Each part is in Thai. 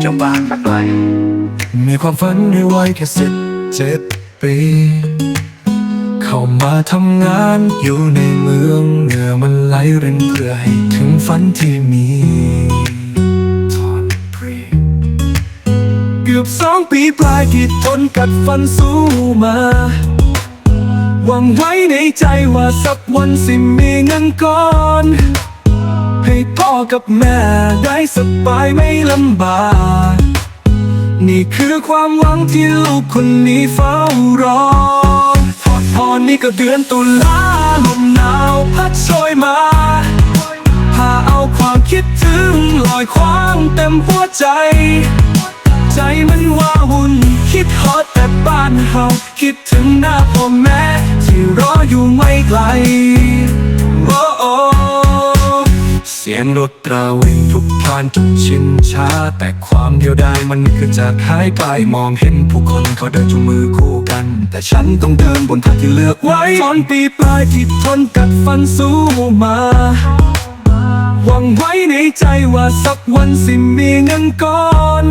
เจ้าบ้านปักไกลมีความฝันในวัยแค่สิบเจ็ดปี เข้ามาทำงานอยู่ในเมืองเหงื่อมันไหลรินเพื่อให้ถึงฝันที่มีทนปรีเกือบสองปีปลายที่ทนกัดฟันสู้มา หวังไว้ในใจว่าสักวันสิมีเงินก้อน ให้พ่อกับแม่ได้สบายไม่ลำบาก นี่คือความหวังที่ลูกคนนี้เฝ้ารอพอพอนี่ก็เดือนตุลาลมหนาวพัดโชยมา พาเอาความคิดถึงลอยคว้างเต็มหัวใจ ใจมันว่าหุ่นคิดฮอดแต่บ้านเฮาคิดถึงหน้าพ่อแม่ที่รออยู่ไม่ไกล สียงรถตราเวงทุกผ่านทุกชินช้า แต่ความเดียวดายมันคือจากหายไปมองเห็นผู้คนเขาเดินจูงมือคู่กัน แต่ฉันต้องเดินบนทางที่เลือกไว้ตอนปีปลายที่ทนกัดฟันสู้มา หวังไว้ในใจว่าสักวันสิมีเงินก้อน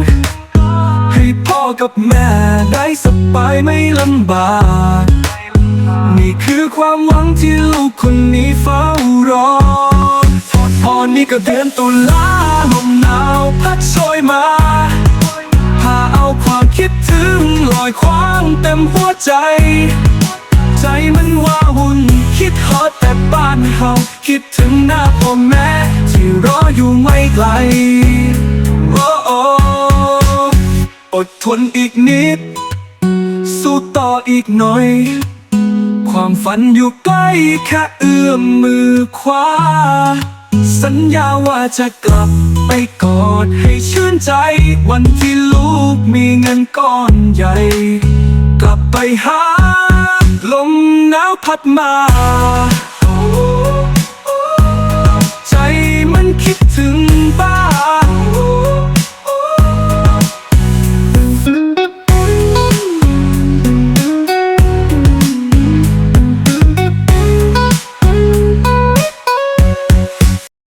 ให้พ่อกับแม่ได้สบายไม่ลำบากนี่คือความหวังที่ลูกคนนี้เฝ้ารอ นี่ก็เดือนตุลาลมหนาวพัดโชยมา พาเอาความคิดถึงลอยคว้างเต็มหัวใจ ใจมันว่าวุ่นคิดฮอดแต่บ้านเฮาคิดถึงหน้าพ่อแม่ที่รออยู่ไม่ไกลโอ้โออดทนอีกนิด สู้ต่ออีกหน่อยความฝันอยู่ใกล้แค่เอื้อมมือขวา สัญญาว่าจะกลับไปกอดให้ชื่นใจ วันที่ลูกมีเงินก้อนใหญ่ กลับไปหา ลมหนาวพัดมา